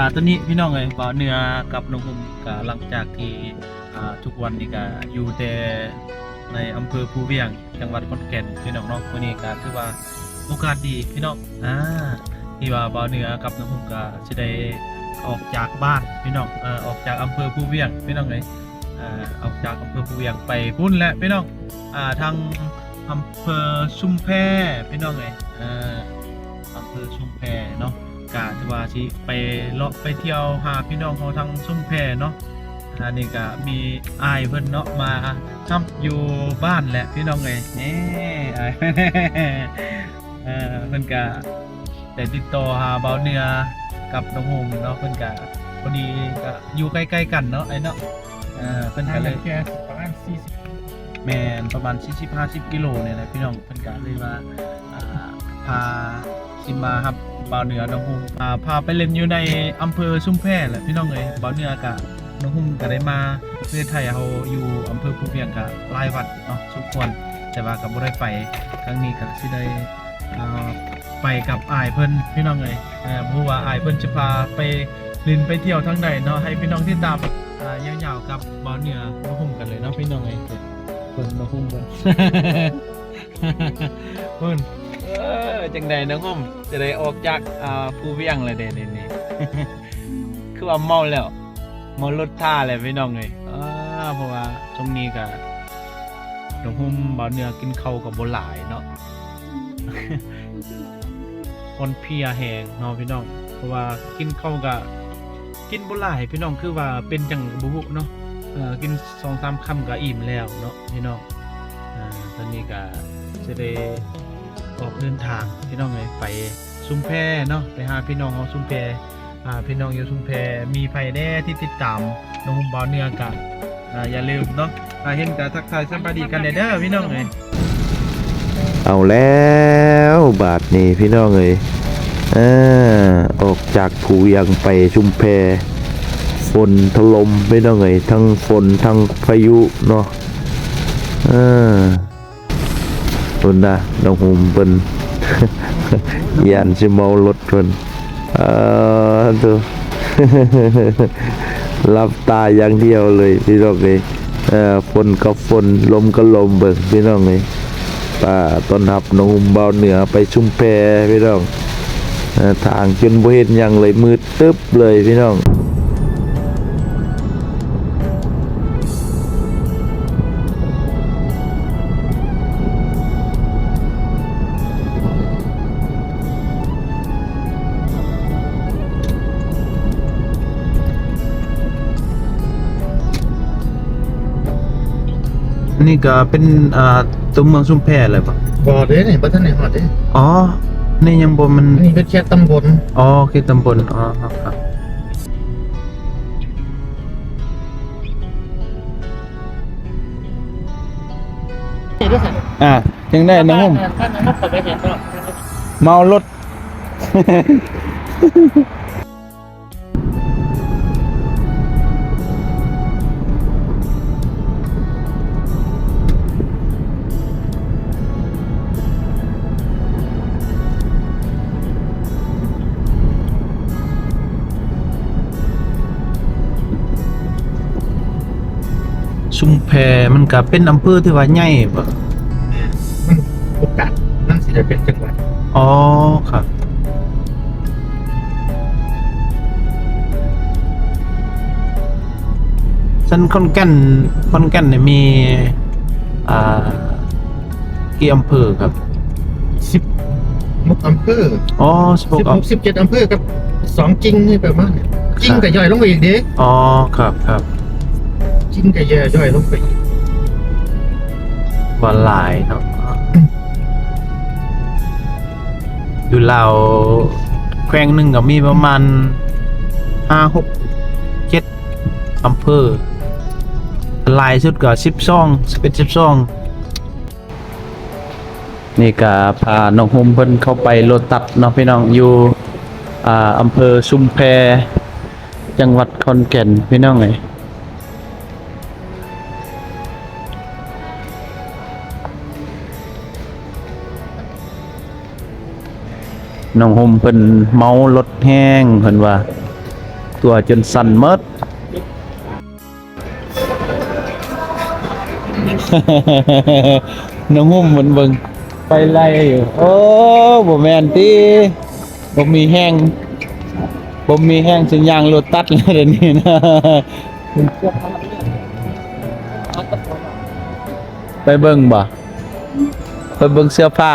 กาตอนนี้พี่น้องเอ้ยบ่าวเหนือกับน้องหุ่มกาหลังจากที่อ่าทุกวันนี้ก็อยู่แต่ในอำเภอภูเวียง จังหวัดขอนแก่นพี่น้องเนาะวันนี้ก็ถือว่าโอกาสดีพี่น้องอ่าที่ว่าบ่าวเหนือกับน้องหุ่มก็สิได้ออกจากบ้านพี่น้องเอ่อออกจากอำเภอภูเวียงพี่น้องเอ้ยอ่อออกจากอำเภอภูเวียงไปพุ่นแหละพี่น้องอ่าทางอำเภอชุมแพพี่น้องเอ้ยอ่ออำเภอชุมแพเนาะ กาที่ว่าสิไปเลาะไปเที่ยวหาพี่น้องเขาทางซุ้มแพเนาะอันนี้ก็มีอายเพิ่นเนาะมาทำอยู่บ้านแหละพี่น้องเอ้ยนี่อายเออเพิ่นก็ได้ติดต่อหาเบาเนื้อกับน้องโฮมเนาะเพิ่นก็พอดีก็อยู่ใกล้ๆกันเนาะไอ้เนาะเออเพิ่นก็เลยแค่ประมาณสี่สิบแมนประมาณ40 50กิโลเนี่ยแหละพี่น้องเพิ่นก็เลยว่าอ่าพาสิมาครับ บ่าวเหนือน้องฮุมอ่าพาไปเล่นอยู่ในอำเภอชุมแพแหละพี่น้องเอ้ยบ่าวเหนือกะน้องฮุมก็ได้มาประเทศไทยเฮาอยู่อำเภอภูเวียงกะหลายวัดเนาะทุกคนแต่ว่าก็บ่ได้ไปครั้งนี้ก็สิได้อ่าไปกับอ้ายเพิ่นพี่น้องเอ้ยเอ่อบ่รู้ว่าอ้ายเพิ่นจะพาไปล่นไปเที่ยวทางใดเนาะให้พี่น้องที่ตามอ่ายาวๆกับบ่าวเหนือน้องฮุมกันเลยเนาะพี่น้องเอ้ยเพิ่นมาหุ้มเพิ่น เพิ่น เออจังใดน้องหุ้มจะได้ออกจากอ่าภูเวียงเลยเด้นี่นี่ คือว่าเมาแล้วเมารถท่าเลยพี่น้องเอ้ยอ่าเพราะว่าช่วงนี้ก็น้องหุ้มบ่เนื้อกินข้าวกับบ่หลายเนาะคนเพลียแหงเนาะพี่น้อง เพราะว่ากินข้าวก็กินบ่หลายพี่น้องคือว่าเป็นจังบ่ฮู้เนาะเอ่อกินสองสามคำก็อิ่มแล้วเนาะพี่น้องอ่าตอนนี้ก็จะได้ ออกเดินทางพี่น้องเลยไปซุ้มแพเนาะไปหาพี่น้องเอาซุ้มแพอ่าพี่น้องอยู่ซุ้มแพมีไผแน่ที่ติดตามน้องหุ่มบอลเนื้อกันอ่าอย่าลืมเนาะอ่าเห็นกับทักทายสวัสดีกันเด้อพี่น้องเลยเอาแล้วบาทนี้พี่น้องเอ้ยเออออกจากผูยังไปชุมแพฝนถล่มพี่น้องเอ้ยทั้งฝนทั้งพายุเนาะเอ อฝนนะน้องหุ่มเพิ่นยานสิเมารถเพิ่นเออดูรับตาอย่างเดียวเลยพี่น้องเอ้ยเออฝนก็ฝนลมก็ลมเบิ่งพี่น้องเอ้ยป่าต้นทับนงเบาเหนือไปชุมแพพี่น้องทางจนบ่เห็นยังเลยมืดตึ๊บเลยพี่น้อง นี่ก็เป็นอ่าตัวเมืองชุมแพเลยปะบ่อเด้นี่บ่ทันได้ฮอดเด้อ๋อ นี่ยังบ่มันอันนี้เป็นแค่ตำบลอ๋อคือตำบลอ๋อครับครับนี่ด้วยสั่นอ่ายังได้น้องหุ่มท่านนั้นก็ไปเห็นก็เมารถ ชุมแพมันก็เป็นอำเภอที่ว่าใหญ่ปะมันโอกาสนั่นสิจะเป็นจังหวัดอ๋อครับฉันคอนแก่นคอนแก่นเนี่ยมีอ่ากี่อำเภอครับสิบมุกอำเภออ๋อสิบหสิกบอหกสิบเจ็ดอำเภอกับสองจริงนี่ประมาณนี้จริงกับย่อยลงไปอีกเด้อ๋อครับครับ จริงกับแย่ย่อยลงไปอีกวันหลายเนาะอยู่ลาวแขวงหนึ่งก็มีประมาณห้าหกเจ็ดอำเภอหลายสุดก็สิบสองเป็นสิบสองนี่ก็พาน้องโฮมเพิ่นเข้าไปโลตัดเนาะพี่น้องอยู่อ่าอำเภอชุมแพจังหวัดขอนแก่นพี่น้องเอ้ย น้องห่มเพิ่นเมารถแห้งเพิ่นว่า ตัวจนสั่นหมดน้องหุ่มมันเบิงไปไล่อยู่โอ้บ่แมนติบ่มีแห้งบ่มีแห้งสัญญาณรถตัดแล้วเดี๋ยวนี้นะไปเบิ่งบ่ไปเบิ่งเสื้อผ้า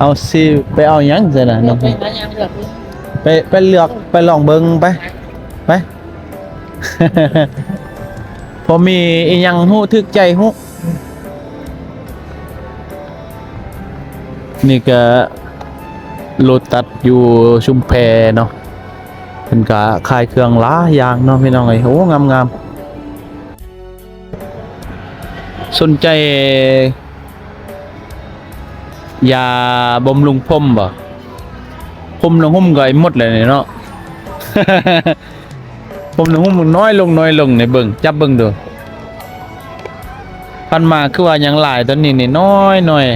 เอาสิไปเอาหยังซั่นน่ะน้องหุ่มไปไปเลือกไปลองเบิ่งไปไป พอมีอีหยังฮู้ทึกใจฮู้นี่ก็โลตัดอยู่ชุมแพเนาะเพิ่นก็ขายเครื่องหลายอย่างเนาะพี่น้องเอ้ยโหงามๆสนใจ ยาบำรุงผมบ่ผมน้องหุ่มก็ไอ้หมดเลยเนาะ ผมน้องหุ่มน้อยลงน้อยลงในเบิ่งจับเบิ่งดูพันมาคือว่ายังหลายตอนนี้นี่น้อยหน่อย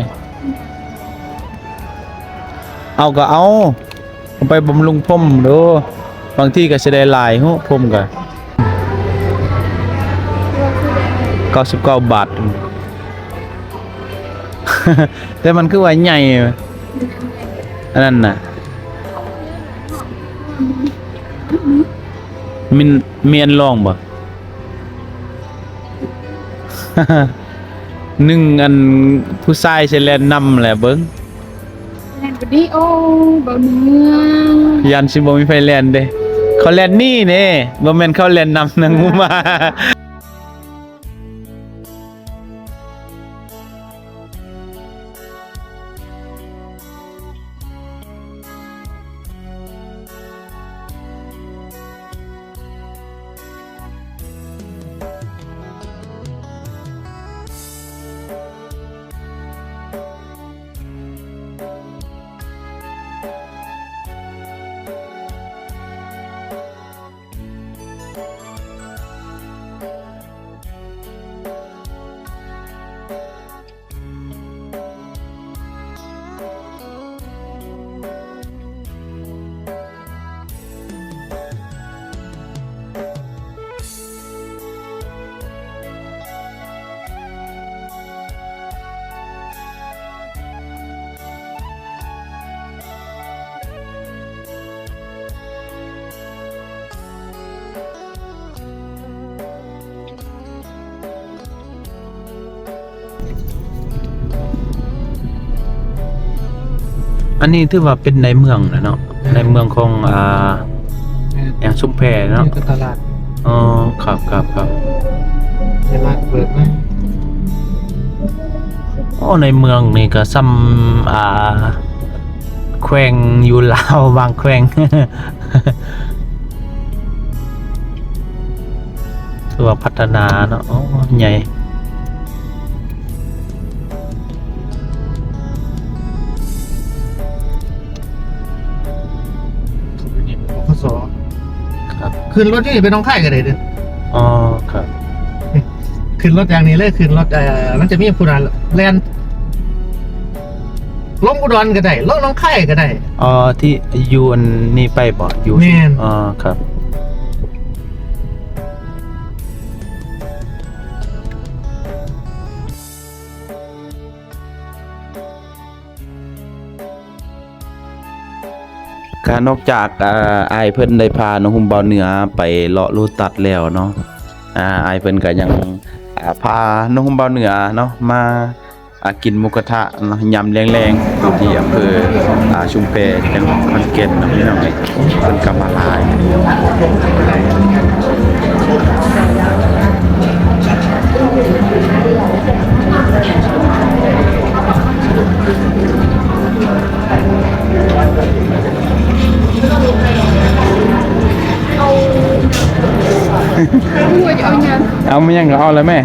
เอาก็เอา ไปบำรุงผมดูบางที่ก็สิได้หลายหูผมก็99บาท แต่มันคือว่าใหญ่อันนั้นน่ะมินเมียนลองบ่หนึ่งอันผู้ชายใช้แลนนำแหละเบิ่งแลนด์บดีโอเบาเมืองยันสิบ่มีไฟแลนเด้เขาแลนนี่เน่บ่แม่นเขาแลนนำนางงูมา อันนี้ถือว่าเป็นในเมืองนะเนาะในเมืองของอ่าแองชุมแพเนาะนี่ก็ตลาดอ๋อครับครับครับตลาดเปิดไหมโอ้ในเมืองนี่ก็ซ้ำอ่าแขวงอยู่ลาวบางแขวงถือว่าพัฒนาเนาะอ๋อใหญ่ ขึ้นรถนี่ไปน้องค่ายกันเลยเด้ออ๋อครับขึ้นรถอย่างนี้เลยขึ้นรถเอ่อมันจะมีผู้นั้นแลนลงอุดรก็ได้ลงน้องค่ายก็ได้อ๋อที่อยูอันนี่ไปบ่อยู่แม่นอ๋อครับ การนอกจากอ่าอายเพิ่นได้พาน้องหุ่มเบาเหนือไปเลาะลูตัดแล้วเนาะอ่าอายเพิ่นก็ยังพาน้องหุ่มเบาเหนือเนาะมาอากินหมูกระทะนะยำแรงๆที่อำเภออ่าชุมแพจังหวัดขอนแก่นนะพี่น้องเพิ่นก็มาหลาย เอายังเอาไม่ยังก็เอาแล้วแม่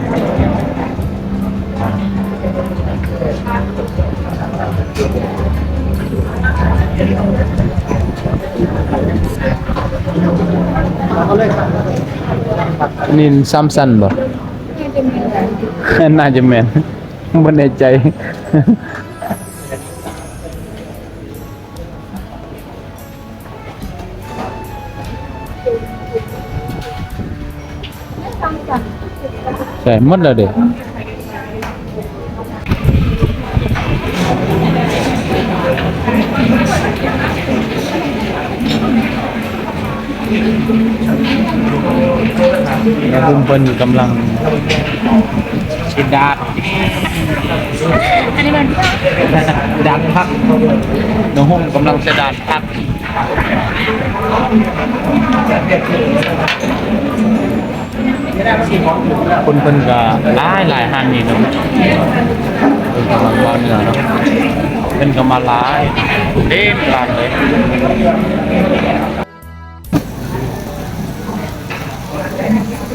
นินซัมซันบ่น่าจะมีอะไรน่าจะแม่นบ่แน่ใจ ช่หมดแล้วเด้แล้วคุณเปิ้นกำลังชิดาดอันนี้มันดานพักน้องหุ่มกำลังจะดานพัก คนเพิ่นก็หลายหลายห้างนี่เนาะเพิ่นกำลังว่าเนื้อเนาะเป็นก็มาหลายเด่นกลางเลย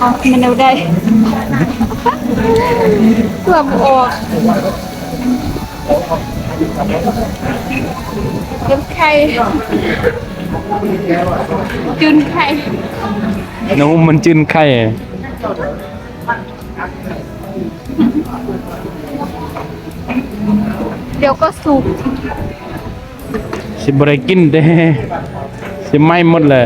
อ๋อมันเอาได้เพื่อบุออกเก็บไข่จุนไข่น้องหุ่มมันจืนไข่ เดี๋ยวก็สุก สิบ่ได้กินเด้สิไม้หมดเลย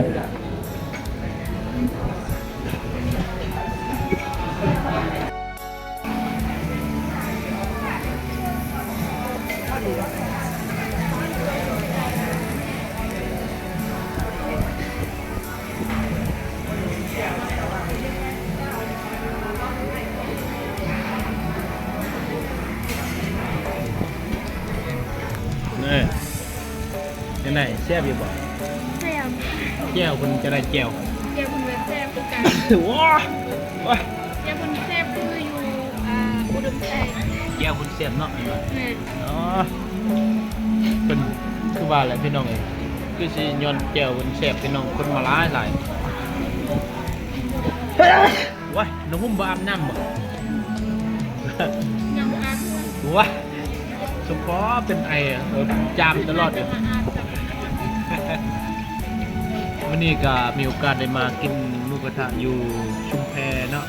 ยังไงแซ่บอยู่บ่แซ่บแก้วเพิ่นจะได้แก้วเดี๋ยวมันแซ่บคือกันว้าว้าเดี๋ยวมันแซ่บคืออยู่อ่าอุดมใจแก้วเพิ่นแซ่บเนาะเห็นบ่แม่อ๋อเพิ่นคือว่าแหละพี่น้องเอ้ยคือสิย้อนแก้วเพิ่นแซ่บพี่น้องคนมาหลายหลายว้ายน้องหุ่มบ่อาบน้ำบ่ยังอาบว้ายสมพอเป็นไออะเออจามตลอดอยู่มาอาบกับ วันนี้ก็มีโอกาสได้มากินหมูกระทะอยู่ชุมแพเนาะ